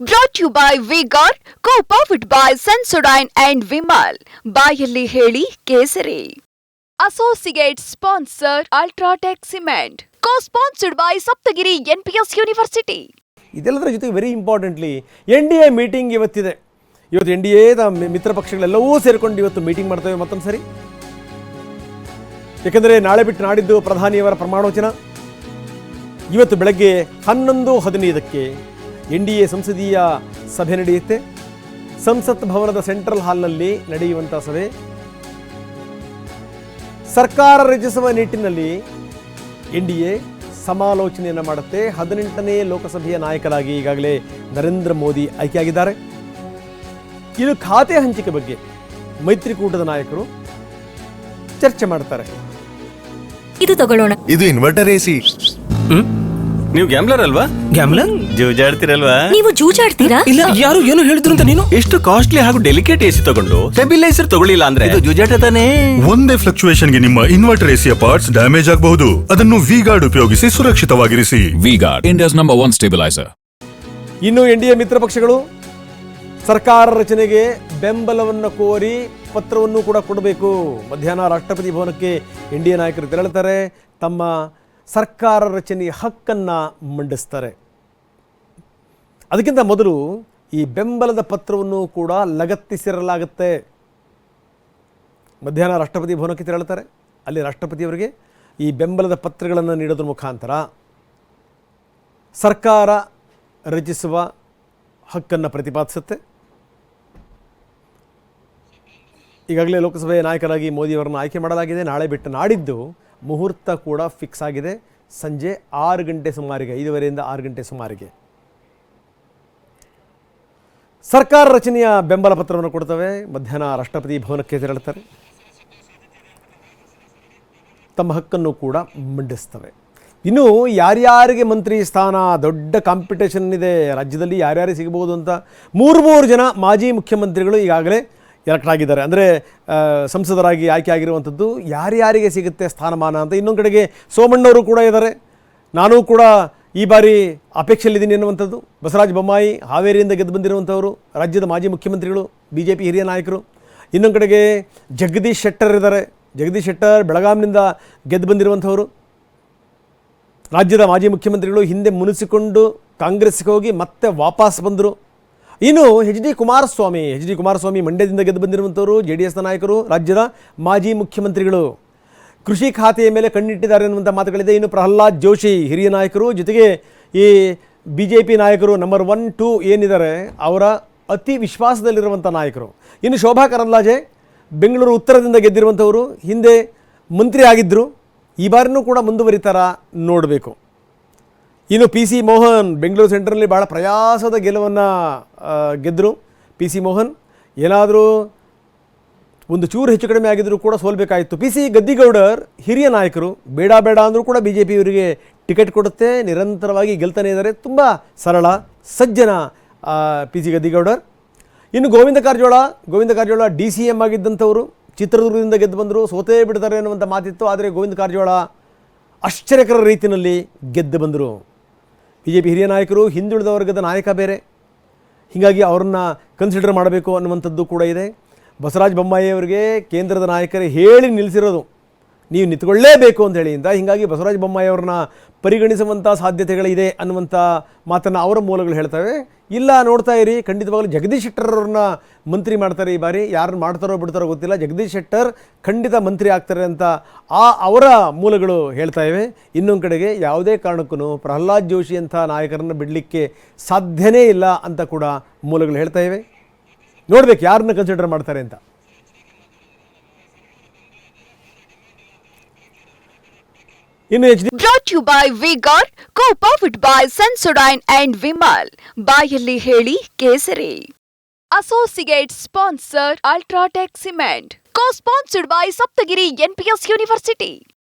Brought you by V Guard co powered by Sensodyne and Vimal ಬಾಯಲ್ಲಿ ಹೇಳಿ ಕೇಸರಿ. Associate sponsor UltraTech cement co sponsored by Saptagiri NPS university ಇದೆಲ್ಲದರ ಜೊತೆಗೆ very importantly N D A meeting ಇವತ್ತಿದೆ. ಇವತ್ತು N D ಎದ ಮಿತ್ರ ಪಕ್ಷಗಳೆಲ್ಲವೂ ಸೇರಿಕೊಂಡು ಇವತ್ತು ಮೀಟಿಂಗ್ ಮಾಡ್ತೇವೆ ಮತ್ತೊಂದು ಸರಿ. ಯಾಕೆಂದರೆ ನಾಳೆ ಬಿಟ್ಟು ನಾಡಿದ್ದು ಪ್ರಧಾನಿಯವರ ಪ್ರಮಾಣವಚನ. ಇವತ್ತು ಬೆಳಗ್ಗೆ ಹನ್ನೊಂದು ಹದಿನೈದಕ್ಕೆ ಎನ್ ಡಿ ಎ ಸಂಸದೀಯ ಸಭೆ ನಡೆಯುತ್ತೆ. ಸಂಸತ್ ಭವನದ ಸೆಂಟ್ರಲ್ ಹಾಲ್ನಲ್ಲಿ ನಡೆಯುವಂಥ ಸಭೆ. ಸರ್ಕಾರ ರಚಿಸುವ ನಿಟ್ಟಿನಲ್ಲಿ ಎನ್ ಡಿ ಎ ಸಮಾಲೋಚನೆಯನ್ನು ಮಾಡುತ್ತೆ. ಹದಿನೆಂಟನೇ ಲೋಕಸಭೆಯ ನಾಯಕರಾಗಿ ಈಗಾಗಲೇ ನರೇಂದ್ರ ಮೋದಿ ಆಯ್ಕೆಯಾಗಿದ್ದಾರೆ. ಇದು ಖಾತೆ ಹಂಚಿಕೆ ಬಗ್ಗೆ ಮೈತ್ರಿಕೂಟದ ನಾಯಕರು ಚರ್ಚೆ ಮಾಡ್ತಾರೆ. ಇದು ತಗೊಳ್ಳೋಣ. ಇದು ಇನ್ವರ್ಟರ್ ಎಸಿ ನೀವು ಗ್ಯಾಮ್ಲರ್ ಅಲ್ವಾ? ಗ್ಯಾಮ್ಲರ್ ಜೂಜಾಡ್ತಿರಲ್ವಾ? ನೀವು ಜೂಜಾಡ್ತೀರಾ? ಇಲ್ಲ ಯಾರು ಏನು ಹೇಳಿದ್ರು ಅಂತ ನೀನು? ಎಷ್ಟು ಕಾಸ್ಟ್ಲಿ ಹಾಗೂ ಡೆಲಿಕೇಟ್ ಎಸಿ ತಗೊಂಡು ಸ್ಟೆಬಿಲೈಸರ್ ತಗೊಳ್ಳಿಲ್ಲ ಅಂದ್ರೆ? ಇದು ಜೂಜಾಟ ತಾನೇ? ಒಂದೇ ಫ್ಲಕ್ಚುಯೇಷನ್ಗೆ ನಿಮ್ಮ ಇನ್ವರ್ಟರ್ ಎಸಿಯ ಪಾರ್ಟ್ಸ್ ಡ್ಯಾಮೇಜ್ ಆಗಬಹುದು. ಅದನ್ನು ವಿ ಗಾರ್ಡ್ ಉಪಯೋಗಿಸಿ ಸುರಕ್ಷಿತವಾಗಿರಿಸಿ. V Guard India's number one stabilizer. ಇನ್ನು ಎನ್ಡಿಎ ಮಿತ್ರ ಪಕ್ಷಗಳು ಸರ್ಕಾರ ರಚನೆಗೆ ಬೆಂಬಲವನ್ನು ಕೋರಿ ಪತ್ರವನ್ನು ಕೂಡ ಕೊಡಬೇಕು. ಮಧ್ಯಾಹ್ನ ರಾಷ್ಟ್ರಪತಿ ಭವನಕ್ಕೆ ಎನ್ ಡಿ ಎ ನಾಯಕರು ತೆರಳುತ್ತಾರೆ. ತಮ್ಮ ಸರ್ಕಾರ ರಚನೆಯ ಹಕ್ಕನ್ನು ಮಂಡಿಸ್ತಾರೆ. ಅದಕ್ಕಿಂತ ಮೊದಲು ಈ ಬೆಂಬಲದ ಪತ್ರವನ್ನು ಕೂಡ ಲಗತ್ತಿಸಿರಲಾಗುತ್ತೆ. ಮಧ್ಯಾಹ್ನ ರಾಷ್ಟ್ರಪತಿ ಭವನಕ್ಕೆ ತೆರಳುತ್ತಾರೆ. ಅಲ್ಲಿ ರಾಷ್ಟ್ರಪತಿಯವರಿಗೆ ಈ ಬೆಂಬಲದ ಪತ್ರಗಳನ್ನು ನೀಡೋದ್ರ ಮುಖಾಂತರ ಸರ್ಕಾರ ರಚಿಸುವ ಹಕ್ಕನ್ನು ಪ್ರತಿಪಾದಿಸುತ್ತೆ. ಈಗಾಗಲೇ ಲೋಕಸಭೆಯ ನಾಯಕರಾಗಿ ಮೋದಿಯವರನ್ನು ಆಯ್ಕೆ ಮಾಡಲಾಗಿದೆ. ನಾಳೆ ಬಿಟ್ಟು ನಾಡಿದ್ದು ಮುಹೂರ್ತ ಕೂಡ ಫಿಕ್ಸ್ ಆಗಿದೆ. ಸಂಜೆ ಆರು ಗಂಟೆ ಸುಮಾರಿಗೆ, ಐದುವರೆಯಿಂದ ಆರು ಗಂಟೆ ಸುಮಾರಿಗೆ. ಸರ್ಕಾರ ರಚನೆಯ ಬೆಂಬಲ ಪತ್ರವನ್ನು ಕೊಡ್ತವೆ. ಮಧ್ಯಾಹ್ನ ರಾಷ್ಟ್ರಪತಿ ಭವನಕ್ಕೆ ತೆರಳುತ್ತಾರೆ. ತಮ್ಮ ಹಕ್ಕನ್ನು ಕೂಡ ಮಂಡಿಸ್ತವೆ. ಇನ್ನು ಯಾರ್ಯಾರಿಗೆ ಮಂತ್ರಿ ಸ್ಥಾನ ದೊಡ್ಡ ಕಾಂಪಿಟೇಷನ್ ಇದೆ, ರಾಜ್ಯದಲ್ಲಿ ಯಾರ್ಯಾರಿಗೆ ಸಿಗಬಹುದು ಅಂತ ಮೂರು ಮೂರು ಜನ ಮಾಜಿ ಮುಖ್ಯಮಂತ್ರಿಗಳು ಈಗಾಗಲೇ ಎಲೆಕ್ಟ್ ಆಗಿದ್ದಾರೆ ಅಂದರೆ ಸಂಸದರಾಗಿ ಆಯ್ಕೆ ಆಗಿರುವಂಥದ್ದು ಯಾರ್ಯಾರಿಗೆ ಸಿಗುತ್ತೆ ಸ್ಥಾನಮಾನ ಅಂತ ಇನ್ನೊಂದು ಕಡೆಗೆ ಸೋಮಣ್ಣವರು ಕೂಡ ಇದ್ದಾರೆ. ನಾನು ಕೂಡ ಈ ಬಾರಿ ಅಪೇಕ್ಷೆಯಲ್ಲಿದ್ದೀನಿ ಅನ್ನುವಂಥದ್ದು ಬಸವರಾಜ ಬೊಮ್ಮಾಯಿ ಹಾವೇರಿಯಿಂದ ಗೆದ್ದು ಬಂದಿರುವಂಥವರು, ರಾಜ್ಯದ ಮಾಜಿ ಮುಖ್ಯಮಂತ್ರಿಗಳು ಬಿ ಜೆ ಪಿ ಹಿರಿಯ ನಾಯಕರು. ಇನ್ನೊಂದು ಕಡೆಗೆ ಜಗದೀಶ್ ಶೆಟ್ಟರ್ ಇದ್ದಾರೆ. ಜಗದೀಶ್ ಶೆಟ್ಟರ್ ಬೆಳಗಾಂನಿಂದ ಗೆದ್ದು ಬಂದಿರುವಂಥವರು. ರಾಜ್ಯದ ಮಾಜಿ ಮುಖ್ಯಮಂತ್ರಿಗಳು ಹಿಂದೆ ಮುನಿಸಿಕೊಂಡು ಕಾಂಗ್ರೆಸ್ಗೆ ಹೋಗಿ ಮತ್ತೆ ವಾಪಸ್ ಬಂದರು. ಇನ್ನು H D Kumaraswamy H D Kumaraswamy ಮಂಡ್ಯದಿಂದ ಗೆದ್ದು ಬಂದಿರುವಂಥವರು, ಜೆ ಡಿ ಎಸ್ನ ನಾಯಕರು, ರಾಜ್ಯದ ಮಾಜಿ ಮುಖ್ಯಮಂತ್ರಿಗಳು. ಕೃಷಿ ಖಾತೆಯ ಮೇಲೆ ಕಣ್ಣಿಟ್ಟಿದ್ದಾರೆ ಅನ್ನುವಂಥ ಮಾತುಗಳಿದೆ. ಇನ್ನು ಪ್ರಹ್ಲಾದ್ ಜೋಶಿ, ಹಿರಿಯ ನಾಯಕರು, ಜೊತೆಗೆ ಈ ಬಿ ಜೆ ಪಿ ನಾಯಕರು ನಂಬರ್ ಒನ್ ಟೂ ಏನಿದ್ದಾರೆ, ಅವರ ಅತಿ ವಿಶ್ವಾಸದಲ್ಲಿರುವಂಥ ನಾಯಕರು. ಇನ್ನು ಶೋಭಾ ಕರಂದ್ಲಾಜೆ, ಬೆಂಗಳೂರು ಉತ್ತರದಿಂದ ಗೆದ್ದಿರುವಂಥವರು, ಹಿಂದೆ ಮಂತ್ರಿ ಆಗಿದ್ದರು ಈ ಬಾರಿನೂ ಕೂಡ ಮುಂದುವರಿತಾರ ನೋಡಬೇಕು. ಇನ್ನು ಪಿ ಸಿ ಮೋಹನ್, ಬೆಂಗಳೂರು ಸೆಂಟ್ರಲ್ಲಿ ಭಾಳ ಪ್ರಯಾಸದ ಗೆಲುವನ್ನು ಗೆದ್ದರು ಪಿ ಸಿ ಮೋಹನ್, ಏನಾದರೂ ಒಂದು ಚೂರು ಹೆಚ್ಚು ಕಡಿಮೆ ಆಗಿದ್ದರೂ ಕೂಡ ಸೋಲ್ಬೇಕಾಯಿತು. ಪಿ ಸಿ ಗದ್ದಿಗೌಡರ್ ಹಿರಿಯ ನಾಯಕರು, ಬೇಡ ಬೇಡ ಅಂದರೂ ಕೂಡ ಬಿ ಜೆ ಪಿ ಇವರಿಗೆ ಟಿಕೆಟ್ ಕೊಡುತ್ತೆ, ನಿರಂತರವಾಗಿ ಗೆಲ್ತಾನೆ ಇದ್ದಾರೆ. ತುಂಬ ಸರಳ, ಸಜ್ಜನ ಪಿ ಸಿ ಗದ್ದಿಗೌಡರ್. ಇನ್ನು Govind Karjol Govind Karjol D C M ಆಗಿದ್ದಂಥವರು, ಚಿತ್ರದುರ್ಗದಿಂದ ಗೆದ್ದು ಬಂದರು, ಸೋತೇ ಬಿಡ್ತಾರೆ ಅನ್ನುವಂಥ ಮಾತಿತ್ತು. ಆದರೆ ಗೋವಿಂದ ಕಾರಜೋಳ ಆಶ್ಚರ್ಯಕರ ರೀತಿಯಲ್ಲಿ ಗೆದ್ದು ಬಂದರು. ಬಿ ಜೆ ಪಿ ಹಿರಿಯ ನಾಯಕರು ಹಿಂದುಳಿದ ವರ್ಗದ ನಾಯಕ ಬೇರೆ. ಹೀಗಾಗಿ ಅವ್ರನ್ನ ಕನ್ಸಿಡರ್ ಮಾಡಬೇಕು ಅನ್ನುವಂಥದ್ದು ಕೂಡ ಇದೆ. ಬಸವರಾಜ ಬೊಮ್ಮಾಯಿಯವರಿಗೆ ಕೇಂದ್ರದ ನಾಯಕರೇ ಹೇಳಿ ನಿಲ್ಲಿಸಿರೋದು. ನೀವು ನಿಂತ್ಕೊಳ್ಳೇಬೇಕು ಅಂತ ಅಂತ ಹೀಗಾಗಿ ಬಸವರಾಜ ಬೊಮ್ಮಾಯಿಯವ್ರನ್ನ ಪರಿಗಣಿಸುವಂಥ ಸಾಧ್ಯತೆಗಳಿದೆ ಅನ್ನುವಂಥ ಮಾತನ್ನು ಅವರ ಮೂಲಗಳು ಹೇಳ್ತವೆ. ಇಲ್ಲ, ನೋಡ್ತಾ ಇರಿ. ಖಂಡಿತವಾಗಲೂ ಜಗದೀಶ್ ಶೆಟ್ಟರ್ ಅವ್ರನ್ನ ಮಂತ್ರಿ ಮಾಡ್ತಾರೆ ಈ ಬಾರಿ. ಯಾರನ್ನ ಮಾಡ್ತಾರೋ ಬಿಡ್ತಾರೋ ಗೊತ್ತಿಲ್ಲ. ಜಗದೀಶ್ ಶೆಟ್ಟರ್ ಖಂಡಿತ ಮಂತ್ರಿ ಆಗ್ತಾರೆ ಅಂತ ಆ ಅವರ ಮೂಲಗಳು ಹೇಳ್ತಾ ಇವೆ. ಇನ್ನೊಂದು ಕಡೆಗೆ ಯಾವುದೇ ಕಾರಣಕ್ಕೂ ಪ್ರಹ್ಲಾದ್ ಜೋಶಿ ಅಂಥ ನಾಯಕರನ್ನು ಬಿಡಲಿಕ್ಕೆ ಸಾಧ್ಯನೇ ಇಲ್ಲ ಅಂತ ಕೂಡ ಮೂಲಗಳು ಹೇಳ್ತಾ ಇವೆ. ನೋಡ್ಬೇಕು ಯಾರನ್ನ ಕನ್ಸಿಡರ್ ಮಾಡ್ತಾರೆ ಅಂತ. ಇನ್ನು H D brought you by V Guard co powered by Sensodyne and Vimal ಬಾಯಲ್ಲಿ ಹೇಳಿ ಕೇಸರಿ. Associate sponsor UltraTech cement co sponsored by Saptagiri NPS university